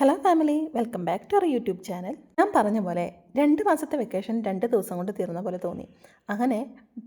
Hello family welcome back to our YouTube channel ഞാൻ പറഞ്ഞ പോലെ രണ്ട് മാസത്തെ വെക്കേഷൻ രണ്ട് ദിവസം കൊണ്ട് തീർന്ന പോലെ തോന്നി. അങ്ങനെ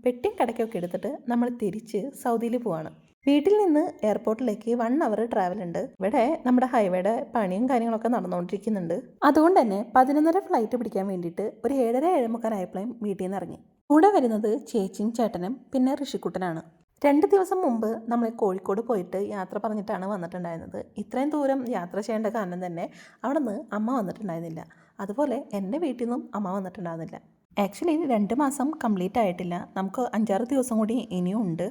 പെട്ടിയും കടയ്ക്കൊക്കെ എടുത്തിട്ട് നമ്മൾ തിരിച്ച് സൗദിയിൽ പോവാണ്. വീട്ടിൽ നിന്ന് എയർപോർട്ടിലേക്ക് വൺ അവർ ട്രാവൽ ഉണ്ട്. ഇവിടെ നമ്മുടെ ഹൈവേയുടെ പണിയും കാര്യങ്ങളൊക്കെ നടന്നുകൊണ്ടിരിക്കുന്നുണ്ട്. അതുകൊണ്ട് തന്നെ പതിനൊന്നര ഫ്ലൈറ്റ് പിടിക്കാൻ വേണ്ടിയിട്ട് ഒരു ഏഴര ഏഴമുക്കാലായപ്പോഴും വീട്ടിൽ നിന്ന് ഇറങ്ങി. കൂടെ വരുന്നത് ചേച്ചിയും ചേട്ടനും പിന്നെ ഋഷിക്കുട്ടനാണ്. രണ്ട് ദിവസം മുമ്പ് നമ്മൾ കോഴിക്കോട് പോയിട്ട് യാത്ര പറഞ്ഞിട്ടാണ് വന്നിട്ടുണ്ടായിരുന്നത്. ഇത്രയും ദൂരം യാത്ര ചെയ്യേണ്ട കാരണം തന്നെ അവിടെ നിന്ന് അമ്മ വന്നിട്ടുണ്ടായിരുന്നില്ല. അതുപോലെ എന്റെ വീട്ടിൽ നിന്നും അമ്മ വന്നിട്ടുണ്ടായിരുന്നില്ല. ആക്ച്വലി രണ്ട് മാസം കംപ്ലീറ്റ് ആയിട്ടില്ല. നമുക്ക് അഞ്ചാറ് ദിവസം കൂടി ഇനിയും ഉണ്ട്.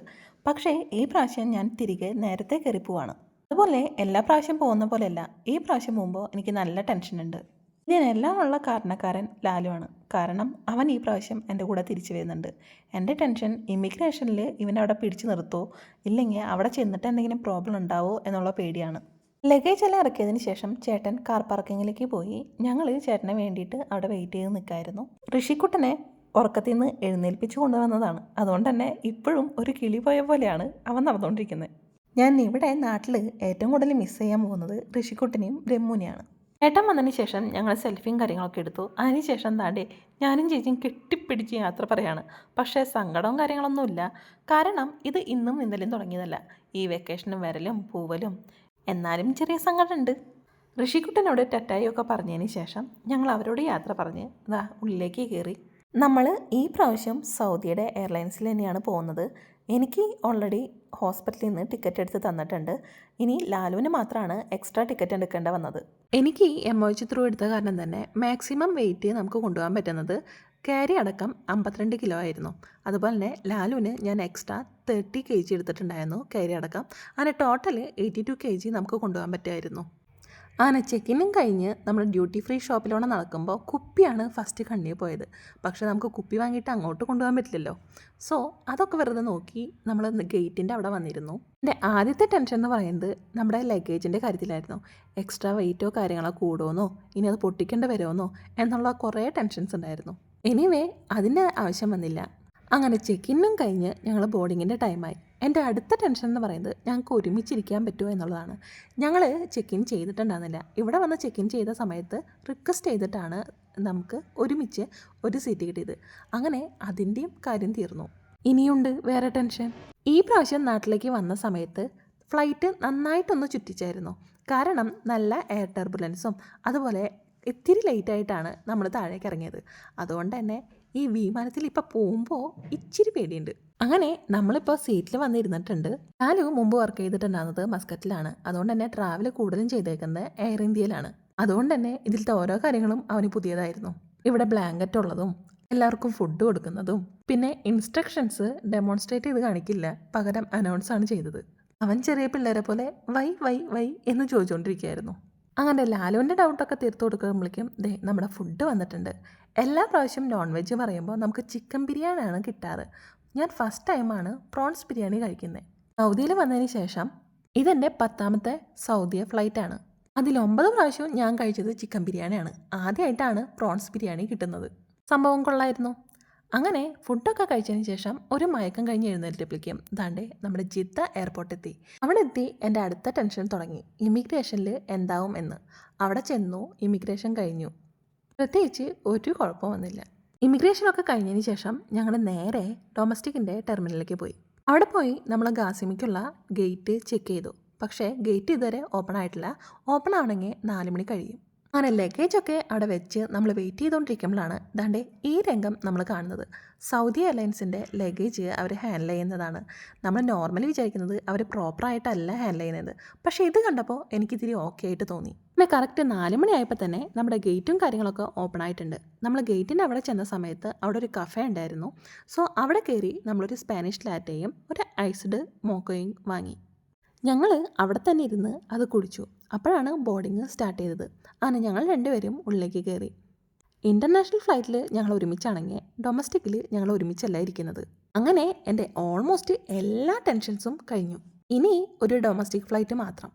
പക്ഷേ ഈ പ്രാവശ്യം ഞാൻ തിരികെ നേരത്തെ കയറി പോവാണ്. അതുപോലെ എല്ലാ പ്രാവശ്യം പോകുന്ന പോലെയല്ല. ഈ പ്രാവശ്യം പോകുമ്പോൾ എനിക്ക് നല്ല ടെൻഷനുണ്ട് ഇതിനെല്ലാം ഉള്ള കാരണക്കാരൻ ലാലുവാണ് കാരണം അവൻ ഈ പ്രാവശ്യം എന്റെ കൂടെ തിരിച്ചു വരുന്നുണ്ട്. എന്റെ ടെൻഷൻ ഇമിഗ്രേഷനിൽ ഇവനെ അവിടെ പിടിച്ചു നിർത്തോ? ഇല്ലെങ്കിൽ അവിടെ ചെന്നിട്ട് എന്തെങ്കിലും പ്രോബ്ലം ഉണ്ടാവോ എന്നുള്ള പേടിയാണ്. ലഗേജ് എല്ലാം ഇറക്കിയതിന് ശേഷം ചേട്ടൻ കാർ പാർക്കിങ്ങിലേക്ക് പോയി. ഞങ്ങൾ ചേട്ടനെ വേണ്ടിയിട്ട് അവിടെ വെയിറ്റ് ചെയ്ത് നിൽക്കായിരുന്നു. ഋഷിക്കുട്ടനെ ഉറക്കത്തിൽ നിന്ന് എഴുന്നേൽപ്പിച്ചു കൊണ്ടുവന്നതാണ്. അതുകൊണ്ട് തന്നെ ഇപ്പോഴും ഒരു കിളി പോയ പോലെയാണ് അവൻ നടന്നുകൊണ്ടിരിക്കുന്നത്. ഞാൻ ഇവിടെ നാട്ടിൽ ഏറ്റവും കൂടുതൽ മിസ് ചെയ്യാൻ പോകുന്നത് ഋഷിക്കുട്ടനെയും ബ്രഹ്മുനെയാണ് ഏട്ടൻ വന്നതിന് ശേഷം ഞങ്ങൾ സെൽഫിയും കാര്യങ്ങളൊക്കെ എടുത്തു. അതിനുശേഷം താണ്ടേ ഞാനും ചേച്ചിയും കെട്ടിപ്പിടിച്ച് യാത്ര പറയാണ്. പക്ഷേ സങ്കടവും കാര്യങ്ങളൊന്നുമില്ല കാരണം ഇത് ഇന്നും ഇന്നലെയും തുടങ്ങിയതല്ല. ഈ വെക്കേഷനും വരലും പൂവലും എന്നാലും ചെറിയ സങ്കടമുണ്ട്. ഋഷിക്കുട്ടനോട് ടെറ്റായിയൊക്കെ പറഞ്ഞതിന് ശേഷം ഞങ്ങൾ അവരോട് യാത്ര പറഞ്ഞ് ഇതാ ഉള്ളിലേക്ക് കയറി. നമ്മൾ ഈ പ്രാവശ്യം സൗദിയുടെ എയർലൈൻസിൽ തന്നെയാണ് പോകുന്നത്. എനിക്ക് ഓൾറെഡി ഹോസ്പിറ്റലിൽ നിന്ന് ടിക്കറ്റ് എടുത്ത് തന്നിട്ടുണ്ട്. ഇനി ലാലുവിന് മാത്രമാണ് എക്സ്ട്രാ ടിക്കറ്റ് എടുക്കേണ്ട വന്നത്. എനിക്ക് എം ഒ എച്ച് ത്രൂ എടുത്ത കാരണം തന്നെ മാക്സിമം വെയിറ്റ് നമുക്ക് കൊണ്ടുപോകാൻ പറ്റുന്നത് ക്യാരി അടക്കം അമ്പത്തിരണ്ട് കിലോ ആയിരുന്നു. അതുപോലെ തന്നെ ലാലുവിന് ഞാൻ എക്സ്ട്രാ തേർട്ടി കെ ജി എടുത്തിട്ടുണ്ടായിരുന്നു ക്യാരി അടക്കം. അങ്ങനെ total eighty two K G നമുക്ക് കൊണ്ടുപോകാൻ പറ്റുമായിരുന്നു. ആന ചെക്കിനും കഴിഞ്ഞ് നമ്മൾ ഡ്യൂട്ടി ഫ്രീ ഷോപ്പിലൂടെ നടക്കുമ്പോൾ കുപ്പിയാണ് ഫസ്റ്റ് കണ്ണിൽ പോയത്. പക്ഷേ നമുക്ക് കുപ്പി വാങ്ങിയിട്ട് അങ്ങോട്ട് കൊണ്ടുപോകാൻ പറ്റില്ലല്ലോ. സോ അതൊക്കെ വെറുതെ നോക്കി നമ്മൾ ഗേറ്റിന്റെ അവിടെ വന്നിരുന്നു. എന്റെ ആദ്യത്തെ ടെൻഷൻ എന്ന് പറയുന്നത് നമ്മുടെ ലഗേജിന്റെ കാര്യത്തിലായിരുന്നു. എക്സ്ട്രാ വെയിറ്റോ കാര്യങ്ങളോ കൂടുമെന്നോ ഇനി അത് പൊട്ടിക്കേണ്ടി വരുമെന്നോ എന്നുള്ള കുറേ ടെൻഷൻസ് ഉണ്ടായിരുന്നു. എനിവേ അതിന്റെ ആവശ്യം വന്നില്ല. അങ്ങനെ ചെക്കിനും കഴിഞ്ഞ് ഞങ്ങൾ ബോർഡിങ്ങിന്റെ ടൈമായി എന്റെ അടുത്ത ടെൻഷൻ എന്ന് പറയുന്നത് ഞങ്ങൾക്ക് ഒരുമിച്ചിരിക്കാൻ പറ്റുമോ എന്നുള്ളതാണ്. ഞങ്ങൾ ചെക്ക് ഇൻ ചെയ്തിട്ടുണ്ടായിരുന്നില്ല. ഇവിടെ വന്ന് ചെക്ക് ഇൻ ചെയ്ത സമയത്ത് റിക്വസ്റ്റ് ചെയ്തിട്ടാണ് നമുക്ക് ഒരുമിച്ച് ഒരു സീറ്റ് കിട്ടിയത്. അങ്ങനെ അതിന്റെയും കാര്യം തീർന്നു. ഇനിയുണ്ട് വേറെ ടെൻഷൻ ഈ പ്രാവശ്യം നാട്ടിലേക്ക് വന്ന സമയത്ത് ഫ്ലൈറ്റ് നന്നായിട്ടൊന്ന് ചുറ്റിച്ചായിരുന്നു. കാരണം നല്ല എയർ ടെർബുലൻസും അതുപോലെ ഇത്തിരി ലേറ്റായിട്ടാണ് നമ്മൾ താഴേക്ക് ഇറങ്ങിയത്. അതുകൊണ്ട് തന്നെ ഈ വിമാനത്തിൽ ഇപ്പോൾ പോകുമ്പോൾ ഇച്ചിരി പേടിയുണ്ട്. അങ്ങനെ നമ്മളിപ്പോൾ സീറ്റിൽ വന്നിരുന്നിട്ടുണ്ട്. ഞാനും മുമ്പ് വർക്ക് ചെയ്തിട്ടുണ്ടാകുന്നത് മസ്കറ്റിലാണ്. അതുകൊണ്ട് തന്നെ ട്രാവൽ കൂടുതലും ചെയ്തേക്കുന്നത് എയർ ഇന്ത്യയിലാണ് അതുകൊണ്ട് തന്നെ ഇതിലത്തെ ഓരോ കാര്യങ്ങളും അവന് പുതിയതായിരുന്നു. ഇവിടെ ബ്ലാങ്കറ്റ് ഉള്ളതും എല്ലാവർക്കും ഫുഡ് കൊടുക്കുന്നതും പിന്നെ ഇൻസ്ട്രക്ഷൻസ് ഡെമോൺസ്ട്രേറ്റ് ചെയ്ത് കാണിക്കില്ല. പകരം അനൗൺസ് ആണ് ചെയ്തത്. അവൻ ചെറിയ പിള്ളേരെ പോലെ വൈ വൈ വൈ എന്ന് ചോദിച്ചുകൊണ്ടിരിക്കുകയായിരുന്നു അങ്ങനെ ലാലുവിന്റെ ഡൗട്ടൊക്കെ തീർത്തു കൊടുക്കുമ്പോഴേക്കും ദേ നമ്മുടെ ഫുഡ് വന്നിട്ടുണ്ട്. എല്ലാ പ്രാവശ്യം നോൺ വെജ് പറയുമ്പോൾ നമുക്ക് ചിക്കൻ ബിരിയാണിയാണ് കിട്ടാറ്. ഞാൻ ഫസ്റ്റ് ടൈമാണ് പ്രോൺസ് ബിരിയാണി കഴിക്കുന്നത്. സൗദിയിൽ വന്നതിന് ശേഷം ഇതെന്റെ പത്താമത്തെ സൗദിയ ഫ്ലൈറ്റാണ് അതിൽ ഒമ്പത് പ്രാവശ്യവും ഞാൻ കഴിച്ചത് ചിക്കൻ ബിരിയാണിയാണ്. ആദ്യമായിട്ടാണ് പ്രോൺസ് ബിരിയാണി കിട്ടുന്നത്. സംഭവം കൊള്ളായിരുന്നു. അങ്ങനെ ഫുഡൊക്കെ കഴിച്ചതിന് ശേഷം ഒരു മയക്കം കഴിഞ്ഞ് എഴുന്നേറ്റപ്പോഴേക്കും ദാണ്ടേ നമ്മുടെ ജിദ്ദ എയർപോർട്ട് എത്തി. അവിടെ എത്തി എന്റെ അടുത്ത ടെൻഷൻ തുടങ്ങി. ഇമിഗ്രേഷനിൽ എന്താവും എന്ന്. അവിടെ ചെന്നു ഇമിഗ്രേഷൻ കഴിഞ്ഞു. പ്രത്യേകിച്ച് ഒരു കുഴപ്പം വന്നില്ല. ഇമിഗ്രേഷനൊക്കെ കഴിഞ്ഞതിന് ശേഷം ഞങ്ങൾ നേരെ ഡൊമസ്റ്റിക്കിന്റെ ടെർമിനലിലേക്ക് പോയി. അവിടെ പോയി നമ്മൾ ഗാസിമിക്കുള്ള ഗേറ്റ് ചെക്ക് ചെയ്തു. പക്ഷേ ഗേറ്റ് ഇതുവരെ ഓപ്പൺ ആയിട്ടില്ല. ഓപ്പൺ ആവണമെങ്കിൽ നാല് മണി കഴിയും. അങ്ങനെ ലഗേജൊക്കെ അവിടെ വെച്ച് നമ്മൾ വെയിറ്റ് ചെയ്തുകൊണ്ടിരിക്കുമ്പോഴാണ് ഇതാണ്ട് ഈ രംഗം നമ്മൾ കാണുന്നത്. സൗദി എയർലൈൻസിന്റെ ലഗേജ് അവർ ഹാൻഡിൽ ചെയ്യുന്നതാണ്. നമ്മൾ നോർമലി വിചാരിക്കുന്നത് അവർ പ്രോപ്പറായിട്ടല്ല ഹാൻഡിൽ ചെയ്യുന്നത്. പക്ഷേ ഇത് കണ്ടപ്പോൾ എനിക്കിതിരി ഓക്കെ ആയിട്ട് തോന്നി. പിന്നെ കറക്റ്റ് നാല് മണിയായപ്പോൾ തന്നെ നമ്മുടെ ഗേറ്റും കാര്യങ്ങളൊക്കെ ഓപ്പൺ ആയിട്ടുണ്ട്. നമ്മൾ ഗേറ്റിന്റെ അവിടെ ചെന്ന സമയത്ത് അവിടെ ഒരു കഫേ ഉണ്ടായിരുന്നു. സോ അവിടെ കയറി നമ്മളൊരു സ്പാനിഷ് ലാറ്റയും ഒരു ഐസ്ഡ് മോക്കോയും വാങ്ങി. ഞങ്ങൾ അവിടെ തന്നെ ഇരുന്ന് അത് കുടിച്ചു. അപ്പോഴാണ് ബോർഡിങ് സ്റ്റാർട്ട് ചെയ്തത്. അങ്ങനെ ഞങ്ങൾ രണ്ടുപേരും ഉള്ളിലേക്ക് കയറി. ഇന്റർനാഷണൽ ഫ്ലൈറ്റിൽ ഞങ്ങൾ ഒരുമിച്ചാണെങ്കിൽ ഡൊമസ്റ്റിക്കിൽ ഞങ്ങൾ ഒരുമിച്ചല്ല ഇരിക്കുന്നത്. അങ്ങനെ എന്റെ ഓൾമോസ്റ്റ് എല്ലാ ടെൻഷൻസും കഴിഞ്ഞു. ഇനി ഒരു ഡൊമസ്റ്റിക് ഫ്ലൈറ്റ് മാത്രം.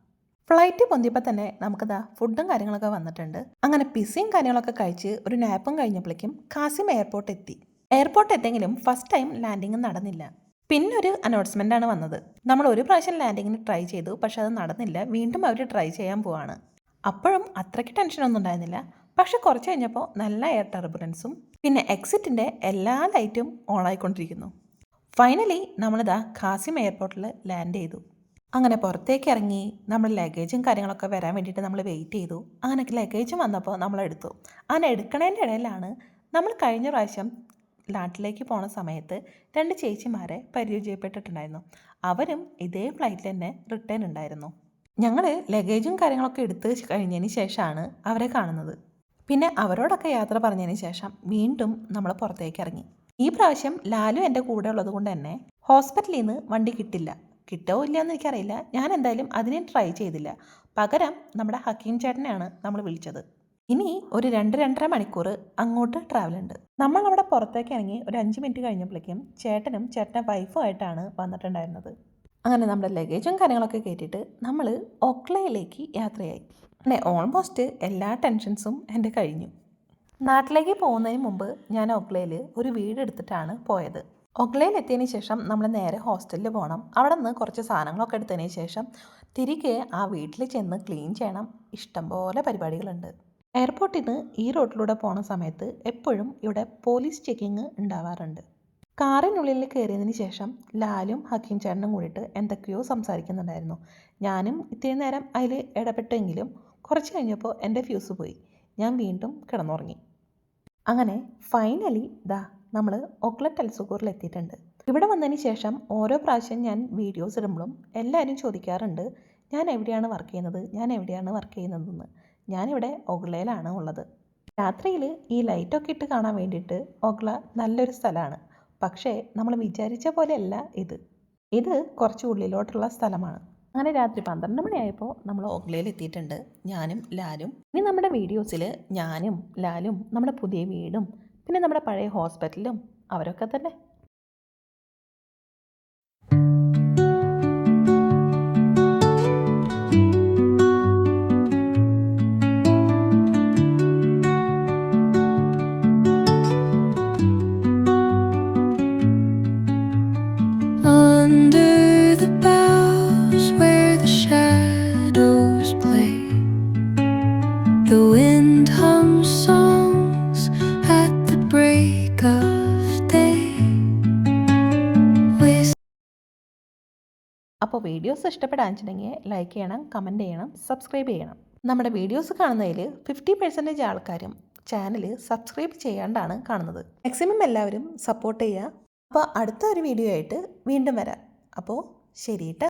ഫ്ലൈറ്റ് പൊന്തിയപ്പോൾ തന്നെ നമുക്കതാ ഫുഡും കാര്യങ്ങളൊക്കെ വന്നിട്ടുണ്ട്. അങ്ങനെ പിസയും കാര്യങ്ങളൊക്കെ കഴിച്ച് ഒരു നാപ്പും കഴിഞ്ഞപ്പോഴേക്കും കാസിം എയർപോർട്ട് എത്തി. എയർപോർട്ട് എത്തെങ്കിലും ഫസ്റ്റ് ടൈം ലാൻഡിങ് നടന്നില്ല. പിന്നെ ഒരു അനൗൺസ്മെന്റ് ആണ് വന്നത്. നമ്മൾ ഒരു പ്രാവശ്യം ലാൻഡിങ്ങിന് ട്രൈ ചെയ്തു പക്ഷെ അത് നടന്നില്ല. വീണ്ടും അവർ ട്രൈ ചെയ്യാൻ പോവാണ്. അപ്പോഴും അത്രയ്ക്ക് ടെൻഷനൊന്നും ഉണ്ടായിരുന്നില്ല. പക്ഷെ കുറച്ച് കഴിഞ്ഞപ്പോൾ നല്ല എയർ ടർബുലൻസും പിന്നെ എക്സിറ്റിന്റെ എല്ലാ ലൈറ്റും ഓണായിക്കൊണ്ടിരിക്കുന്നു ഫൈനലി നമ്മളിതാ ഖാസിം എയർപോർട്ടിൽ ലാൻഡ് ചെയ്തു. അങ്ങനെ പുറത്തേക്ക് ഇറങ്ങി നമ്മൾ ലഗേജും കാര്യങ്ങളൊക്കെ വരാൻ വേണ്ടിയിട്ട് നമ്മൾ വെയിറ്റ് ചെയ്തു. അങ്ങനെ ലഗേജും വന്നപ്പോൾ നമ്മൾ എടുത്തു അങ്ങനെ എടുക്കണതിന്റെ ഇടയിലാണ് നമ്മൾ കഴിഞ്ഞ പ്രാവശ്യം നാട്ടിലേക്ക് പോണ സമയത്ത് രണ്ട് ചേച്ചിമാരെ പരിചയപ്പെട്ടിട്ടുണ്ടായിരുന്നു. അവരും ഇതേ ഫ്ലൈറ്റിൽ തന്നെ റിട്ടേൺ ഉണ്ടായിരുന്നു. ഞങ്ങൾ ലഗേജും കാര്യങ്ങളൊക്കെ എടുത്ത് കഴിഞ്ഞതിന് ശേഷമാണ് അവരെ കാണുന്നത്. പിന്നെ അവരോടൊക്കെ യാത്ര പറഞ്ഞതിന് ശേഷം വീണ്ടും നമ്മൾ പുറത്തേക്ക് ഇറങ്ങി. ഈ പ്രാവശ്യം ലാലു എന്റെ കൂടെ ഉള്ളത് കൊണ്ട് തന്നെ ഹോസ്പിറ്റലിൽ നിന്ന് വണ്ടി കിട്ടില്ല. കിട്ടോ ഇല്ലയെന്ന് എനിക്കറിയില്ല. ഞാൻ എന്തായാലും അതിനെ ട്രൈ ചെയ്തില്ല. പകരം നമ്മുടെ ഹക്കീം ചേട്ടനെയാണ് നമ്മൾ വിളിച്ചത്. ഇനി ഒരു രണ്ട് രണ്ടര മണിക്കൂർ അങ്ങോട്ട് ട്രാവൽ ഉണ്ട്. നമ്മൾ അവിടെ പുറത്തേക്ക് ഇറങ്ങി ഒരു അഞ്ച് മിനിറ്റ് കഴിഞ്ഞപ്പോഴേക്കും ചേട്ടനും ചേട്ടന്റെ വൈഫും ആയിട്ടാണ് വന്നിട്ടുണ്ടായിരുന്നത്. അങ്ങനെ നമ്മുടെ ലഗേജും കാര്യങ്ങളൊക്കെ കയറ്റിയിട്ട് നമ്മൾ ഒക്ലയിലേക്ക് യാത്രയായി. അങ്ങനെ ഓൾമോസ്റ്റ് എല്ലാ ടെൻഷൻസും എന്റെ കഴിഞ്ഞു. നാട്ടിലേക്ക് പോകുന്നതിന് മുമ്പ് ഞാൻ ഒക്ലയിൽ ഒരു വീട് എടുത്തിട്ടാണ് പോയത്. ഒക്ലയിൽ എത്തിയതിന് ശേഷം നമ്മൾ നേരെ ഹോസ്റ്റലിൽ പോകണം അവിടെ നിന്ന് കുറച്ച് സാധനങ്ങളൊക്കെ എടുത്തതിന് ശേഷം തിരികെ ആ വീട്ടിൽ ചെന്ന് ക്ലീൻ ചെയ്യണം. ഇഷ്ടംപോലെ പരിപാടികളുണ്ട്. എയർപോർട്ടിൽ നിന്ന് ഈ റോഡിലൂടെ പോണ സമയത്ത് എപ്പോഴും ഇവിടെ പോലീസ് ചെക്കിങ് ഉണ്ടാവാറുണ്ട്. കാറിനുള്ളിൽ കയറിയതിന് ശേഷം ലാലും ഹക്കീം ചേട്ടനും കൂടിയിട്ട് എന്തൊക്കെയോ സംസാരിക്കുന്നുണ്ടായിരുന്നു. ഞാനും ഇത്തിരി നേരം അതിൽ ഇടപെട്ടെങ്കിലും കുറച്ച് കഴിഞ്ഞപ്പോൾ എന്റെ ഫ്യൂസ് പോയി. ഞാൻ വീണ്ടും കിടന്നുറങ്ങി. അങ്ങനെ ഫൈനലി ദാ നമ്മൾ ഒക്ലറ്റ് അൽസുക്കൂറിൽ എത്തിയിട്ടുണ്ട്. ഇവിടെ വന്നതിന് ശേഷം ഓരോ പ്രാവശ്യം ഞാൻ വീഡിയോസ് ഇടുമ്പോഴും എല്ലാവരും ചോദിക്കാറുണ്ട് ഞാൻ എവിടെയാണ് വർക്ക് ചെയ്യുന്നത്? ഞാൻ എവിടെയാണ് വർക്ക് ചെയ്യുന്നതെന്ന്? ഞാനിവിടെ ഒഗ്ലയിലാണ് ഉള്ളത്. രാത്രിയിൽ ഈ ലൈറ്റൊക്കെ ഇട്ട് കാണാൻ വേണ്ടിയിട്ട് ഒഗ്ല നല്ലൊരു സ്ഥലമാണ് പക്ഷേ നമ്മൾ വിചാരിച്ച പോലെയല്ല ഇത്. ഇത് കുറച്ച് ഉള്ളിലോട്ടുള്ള സ്ഥലമാണ്. അങ്ങനെ രാത്രി പന്ത്രണ്ട് മണിയായപ്പോൾ നമ്മൾ ഓഗ്ലയിൽ എത്തിയിട്ടുണ്ട് ഞാനും ലാലും. ഇനി നമ്മുടെ വീഡിയോസിൽ ഞാനും ലാലും നമ്മുടെ പുതിയ വീടും പിന്നെ നമ്മുടെ പഴയ ഹോസ്പിറ്റലും അവരൊക്കെ തന്നെ. അപ്പോൾ വീഡിയോസ് ഇഷ്ടപ്പെടാൻ വെച്ചിട്ടുണ്ടെങ്കിൽ ലൈക്ക് ചെയ്യണം കമന്റ് ചെയ്യണം സബ്സ്ക്രൈബ് ചെയ്യണം. നമ്മുടെ വീഡിയോസ് കാണുന്നതിൽ ഫിഫ്റ്റി പെർസെന്റേജ് ആൾക്കാരും ചാനൽ സബ്സ്ക്രൈബ് ചെയ്യാണ്ടാണ് കാണുന്നത്. മാക്സിമം എല്ലാവരും സപ്പോർട്ട് ചെയ്യുക. അപ്പോൾ അടുത്ത ഒരു വീഡിയോ ആയിട്ട് വീണ്ടും വരാം. അപ്പോൾ ശരി ട്ടോ